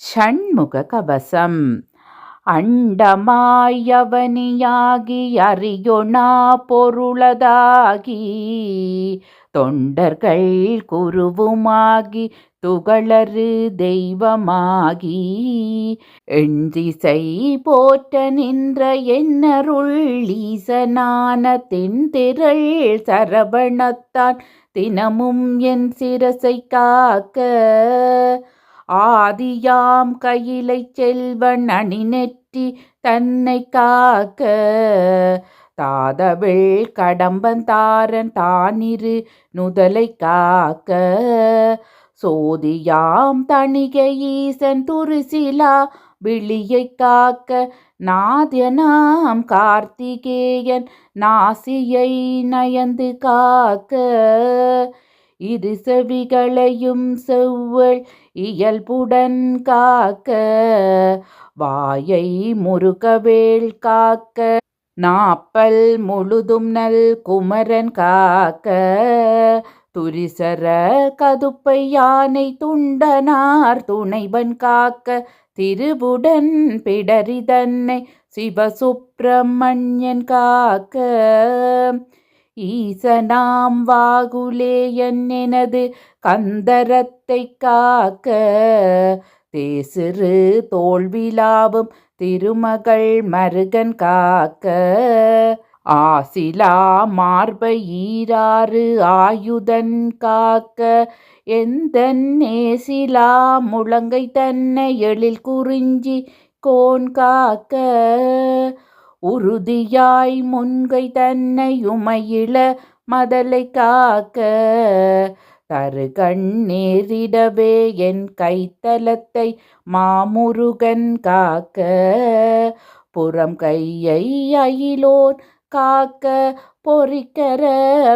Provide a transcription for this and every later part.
ஷண்முக கவசம் அண்டமாயவனியாகி அறியொணா பொருளதாகி தொண்டர்கள் குருவுமாகி துகளறு தெய்வமாகி எண்திசை போற்ற நின்ற என்னருள் ஈசனான தென்திரள் சரவணத்தான் தினமும் என் சிரசை காக்க ஆதியாம் கையிலை செல்வன் அணி நெற்றி தன்னை காக்க தாதவிள் கடம்பந்தாரன் தானிரு நுதலை காக்க. சோதியாம் தணிகை ஈசன் துருசிலா விழியை காக்க. நாதியனாம் கார்த்திகேயன் நாசியை நயந்து காக்க. இரு செவிகளையும் செவ்வள் இயல்புடன் காக்க. வாயை முருகவேள் காக்க. நாப்பல் முழுதும் நல் குமரன் காக்க. துரிசர கதுப்பை யானை துண்டனார் துணைவன் காக்க. திருவுடன் பிடரி தன்னை சிவசுப்பிரமணியன் காக்க. ஈசனாம் வாகுலேயன் எனது கந்தரத்தை காக்க. தேசிறு தோல்விலாவும் திருமகள் மருகன் காக்க. ஆசிலா மார்ப ஈராறு ஆயுதன் காக்க. எந்த நேசிலா முழங்கை தன்னை எழில் குறிஞ்சி கோன் காக்க. உறுதியாய் முன்கை தன்னை உமையில மதலை காக்க. தரு கண்ணீரிடவே என் கைத்தலத்தை மாமுருகன் காக்க. புறம் கையை அயிலோன் காக்க. பொறிக்கர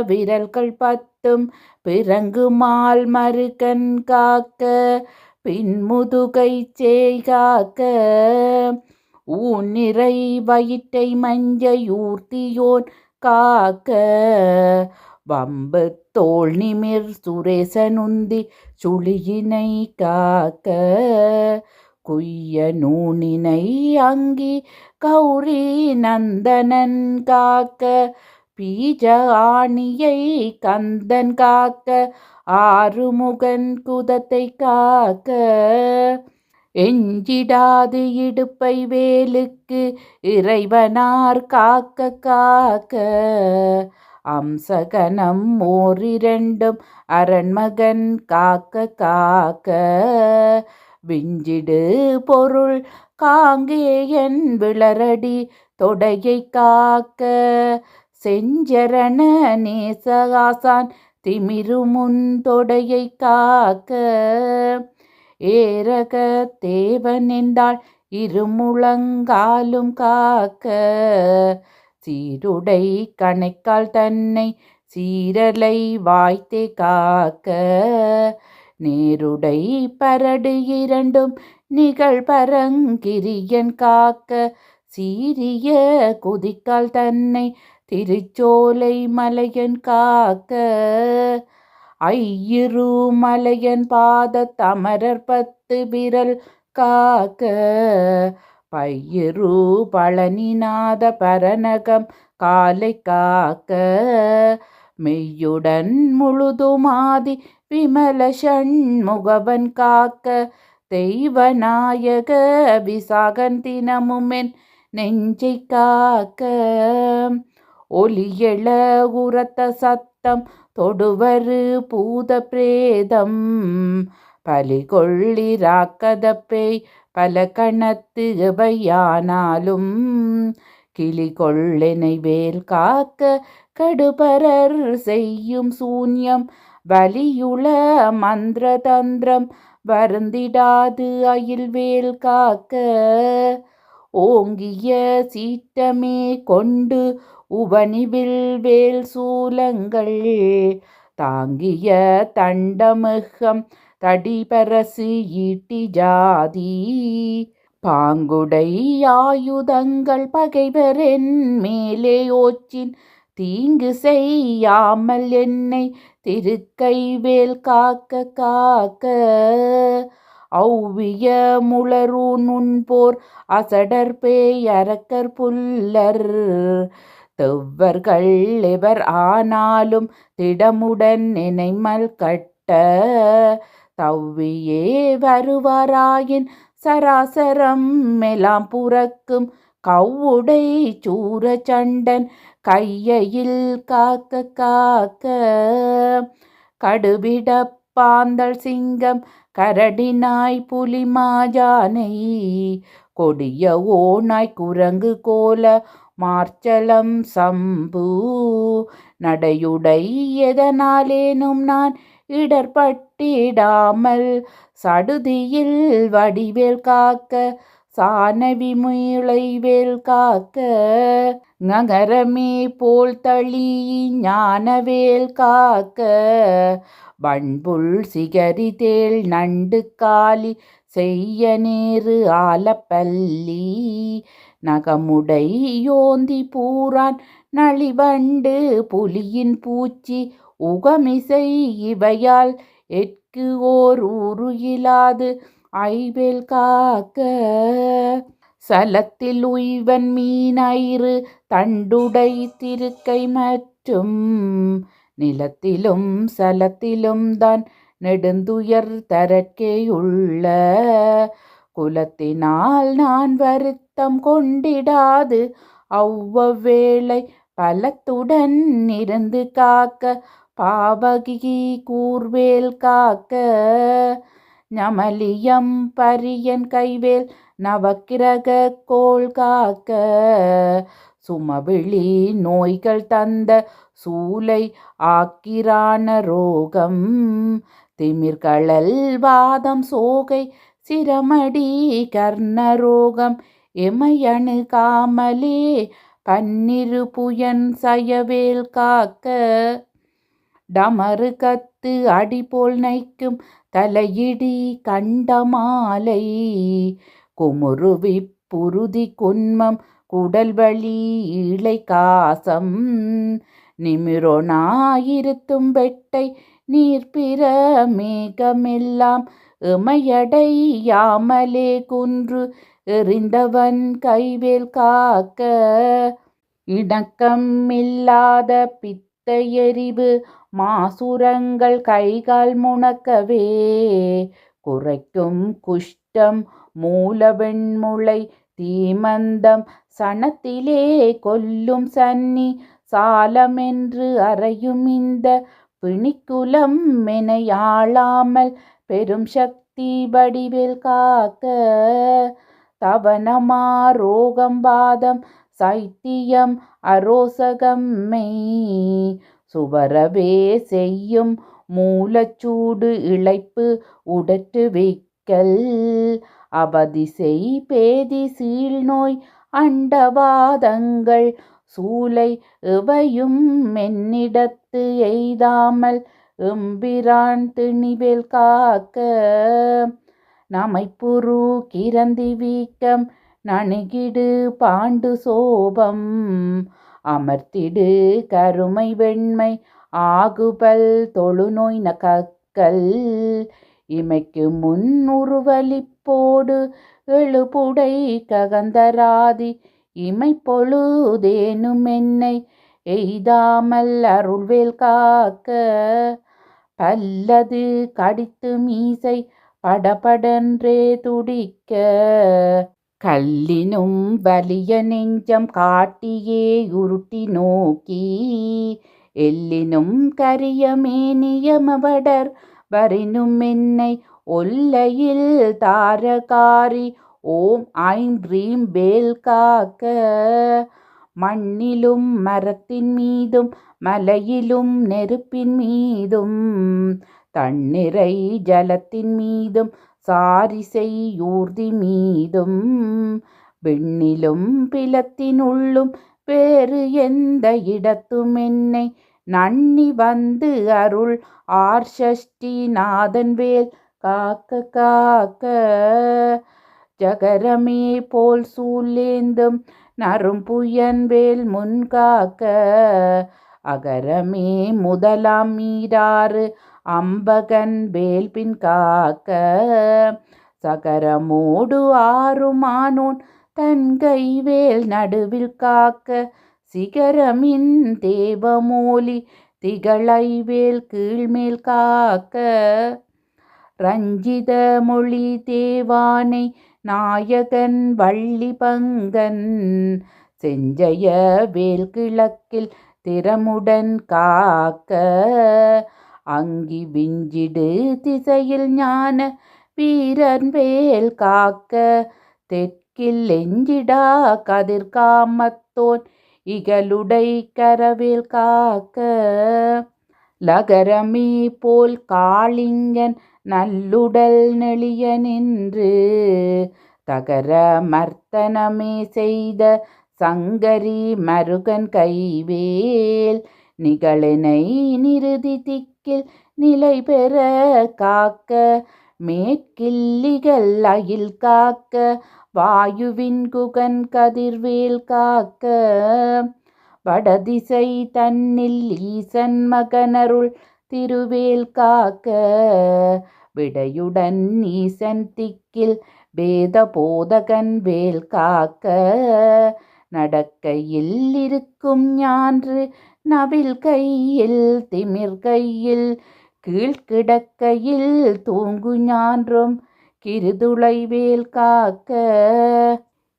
விரல்கள் பத்தும் பிறங்குமால் மருகன் காக்க. பின்முதுகை காக்க. ஊன் நிறை வயிற்றை மஞ்சையூர்த்தியோன் காக்க. வம்பு தோல் நிமிர் சுரேசனுந்தி சுழியினை காக்க. குய்ய நூனினை அங்கி கௌரி நந்தனன் காக்க. பீஜ ஆணியை கந்தன் காக்க. ஆறுமுகன் குதத்தை காக்க. எஞ்சிடாது இடுப்பை வேலுக்கு இறைவனார் காக்க காக்க. அம்சகனம் ஓரிரண்டும் அரண்மகன் காக்க காக்க. விஞ்சிடு பொருள் காங்கேயன் விளரடி தொடையை காக்க. செஞ்சரண நேசகாசான் திமிருமுன் தொடையை காக்க. ஏரக தேவன் என்றாள் இருமுழங்காலும் காக்க சீருடை கணைக்கால் தன்னை சீரலை வாய்த்தே காக்க. நேருடை பரடு இரண்டும் நிகழ் பரங்கிரியன் காக்க. சீரிய குதிக்கால் தன்னை திருச்சோலை மலையன் காக்க. ஐயிரு மலையன் பாத தமரர் பத்து விரல் காக்க பையிரு பழனிநாத பரநகம் காலை காக்க. மெய்யுடன் முழுதுமாதி விமல சண்முகவன் காக்க தெய்வநாயக விசாகன் தினமுமென் நெஞ்சை காக்க. ஒலியெழ உரத்த சத் சத்தம் தொடுவரு பூத பிரேதம் பலிகொள்ளிராக்கதப்பேய் பல கணத்து எவையானாலும். கிளி கொள்ளெனை வேல் காக்க கடுபரர் செய்யும் சூன்யம் வலியுள மந்திர தந்திரம் வருந்திடாது அயில் வேல் காக்க. ஓங்கிய சீட்டமே கொண்டு உபனிவில் வேல் சூலங்கள். தாங்கிய தண்டமுகம் தடிபரசு ஈட்டி ஜாதி. பாங்குடை ஆயுதங்கள் பகைவரென் மேலே ஓச்சின் தீங்கு செய்யாமல் என்னை திருக்கைவேல் காக்க காக்க. ஔவிய முளரு நுண்போர் அசடர் அரக்கர் புல்லர். தெவ்வர்கள் எவர் ஆனாலும் திடமுடன் நினைமல் கட்ட தவ்வியே வருவாராயின் சராசரம் மெலாம் புறக்கும் கவ்வுடை சூரச்சண்டன் கையையில் காக்க காக்க. கடுவிட பாந்தள் சிங்கம் கரடினாய் புலி மாஜானை கொடிய ஓனாய் குரங்கு கோல மார்ச்சலம் சம்பு. நடையுடை எதனாலேனும் நான் இடர்பட்டிடாமல் சடுதியில் வடிவேல் காக்க சானவி முளைவேல் காக்க நகரமே போல் தளி ஞானவேல் காக்க. வண்புள் சிகரிதேல் நண்டு காலி செய்ய நேரு ஆலப்பள்ளி நகமுடை யோந்தி பூரான் நளிவண்டு புலியின் பூச்சி உகமிசை இவையால் எட்கு ஓர் உருகிலாது ஐவேல் காக்க. சலத்தில் உய்வன் மீனயிறு தண்டுடை திருக்கை மற்றும் நிலத்திலும் சலத்திலும் தான் நெடுந்துயர் தரற்கேயுள்ள குலத்தினால் நான் வருத்தம் கொண்டிடாது அவ்வவேளை பலத்துடன் இருந்து காக்க. பாவகி கூர்வேல் காக்க. ஞமலியம் பரியன் கைவேல் நவக்கிரக கோள் காக்க. சுமவிழி நோய்கள் தந்த சூலை ஆக்கிரான ரோகம். திமிர்களல் வாதம் சோகை சிரமடி கர்ணரோகம் எமையணு காமலே பன்னிரு புயன் சயவேல் காக்க. டமரு கத் பத்து அடி போல் நைக்கும் தலையிடி கண்ட மாலை குமுருவி புருதி குன்மம் குடல் வழி இளை காசம். நிமிரோனாயிருத்தும் வெட்டை நீர்பிற மேகமெல்லாம் எமையடையாமலே குன்று எறிந்தவன் கைவேல் காக்க. இணக்கம் இல்லாத பித்த எரிவு மாசுரங்கள் கைகால் முணக்கவே. குறைக்கும் குஷ்டம் மூலவெண்முளை தீமந்தம் சனத்திலே கொல்லும் சன்னி சாலமென்று அறையும் இந்த பிணிக்குலம் மெனையாளாமல் பெரும் சக்தி வடிவில் காக்க. தவனமா ரோகம் வாதம் சைத்தியம் அரோசகம் மெய். சுவரவே செய்யும் மூலச்சூடு இழைப்பு உடற்று வைக்கல். அவதிசை பேதி சீழ்நோய் அண்டவாதங்கள் சூளை இவையும் மென்னிடத்து எய்தாமல் எம்பிரான் திணிவேல் காக்க. நமைப்புரு கிரந்தி வீக்கம் நணுகிடு பாண்டு சோபம். அமர்த்திடு கருமை வெண்மை ஆகுபல் தொழுநோய் நகக்கல். இமைக்கு முன் உருவலிப்போடு எழுபுடை ககந்தராதி இமை பொழுதேனும் என்னை எய்தாமல் அருள்வேல் காக்க. பல்லது கடித்து மீசை படபடன்றே துடிக்க. கல்லினும் வலிய நெஞ்சம் காட்டியே உருட்டி நோக்கி எல்லினும் கரிய மேனியமவடர் வரினும் என்னை ஒல்லையில் தாரகாரி ஓம் ஐம் ரீம் வேல் காக்க. மண்ணிலும் மரத்தின் மீதும் மலையிலும் நெருப்பின் மீதும் தன்னிறை ஜலத்தின் மீதும் சாரிசை ஊர்தி மீதும் விண்ணிலும் பிலத்தினுள்ளும் வேறு எந்த இடத்தும் என்னை நன்னி வந்து அருள் ஆர் ஆர்ஷஷ்டி நாதன் வேல் காக்க காக்க. ஜகரமே போல் சூழ்லேந்தும் நறும்புயன் வேல் முன் காக்க. அகரமே முதலாம் மீராறு அம்பகன் வேல் பின் காக்க சகரமோடு ஆறுமானோன் தன் கைவேல் நடுவில் காக்க சிகரமின் தேவமோலி திகழைவேல் கீழ்மேல் காக்க. ரஞ்சித மொழி தேவானை நாயகன் வள்ளி பங்கன் செஞ்சய வேல் கிழக்கில் திறமுடன் காக்க அங்கி விஞ்சிடு திசையில் ஞான வீரன் வேல் காக்க. தெற்கில் எஞ்சிடா கதிர்காமத்தோன் இகலுடை கரவில் காக்க. லகரமீ போல் காளிங்கன் நல்லுடல் நெளிய நின்று தகர மர்த்தனமே செய்த சங்கரி மருகன் கைவேல் நிகழனை நிறுதி திக்க மேற்கில் நிலை பெற காக்க மேற்கில்லிகள் அயில் காக்க வாயுவின் குகன் கதிர்வேல் காக்க. வடதிசை தன்னில் ஈசன் மகனருள் திருவேல் காக்க. விடையுடன் ஈசன் திக்கில் வேத போதகன் வேல் காக்க. நடக்கையில் இருக்கும் ஞான்று நவில் கையில் திமிர் கையில் கீழ்கிடக்கையில் தூங்கு ஞான்றும் கிருதுளை வேல் காக்க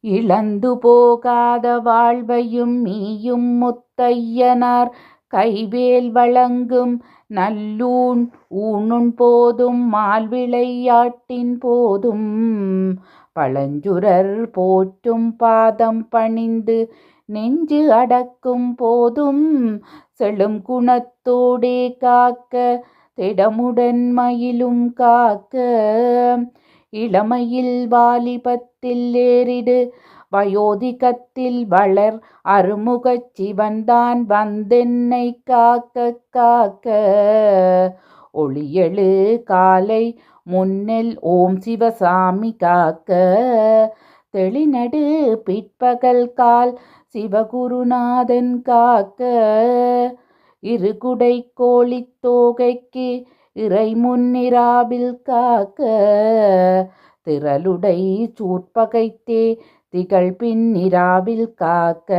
இழந்து போகாத வாழ்வையும் நீயும் முத்தையனார் கைவேல் வழங்கும் நல்லூண் ஊனுன் போதும் மால்விளையாட்டின் போதும் பழஞ்சுரர் போற்றும் பாதம் பணிந்து நெஞ்சு அடக்கும் போதும் செழும் குணத்தோடே காக்க திடமுடன் மயிலும் காக்க. இளமையில் வாலிபத்தில் ஏறிடு வயோதிகத்தில் வளர் அருமுகச் சிவன்தான் வந்தென்னை காக்க காக்க. ஒளியெழு காலை முன்னெல் ஓம் சிவசாமி காக்க. தெளிநடு பிற்பகல் கால் சிவகுருநாதன் காக்க இரு குடை கோழித் தோகைக்கு இறை முன்னிராவில் காக்க திரளுடை சூட்பகைத்தே திகழ் பின்னிராவில் காக்க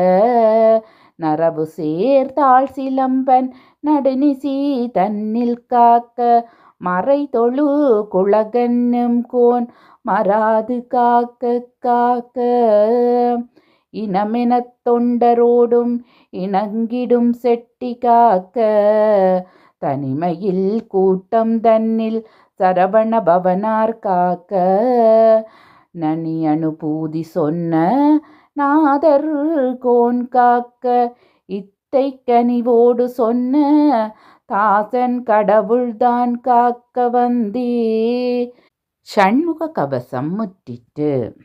நரவு சேர்த்தாள் சிலம்பன் நடுநிசி தன்னில் காக்க மறை தொழு குளகன்னும் கோன் மராது காக்க காக்க. இனமெனத் தொண்டரோடும் இணங்கிடும் செட்டி காக்க. தனிமையில் கூட்டம் தன்னில் சரவண பவனார் காக்க. நனி அனுபூதி சொன்ன நாதர் கோன் காக்க. இத்தை கனிவோடு சொன்ன தாசன் கடவுள்தான் காக்க வந்தே. ஷண்முக கவசம் முற்றிட்டு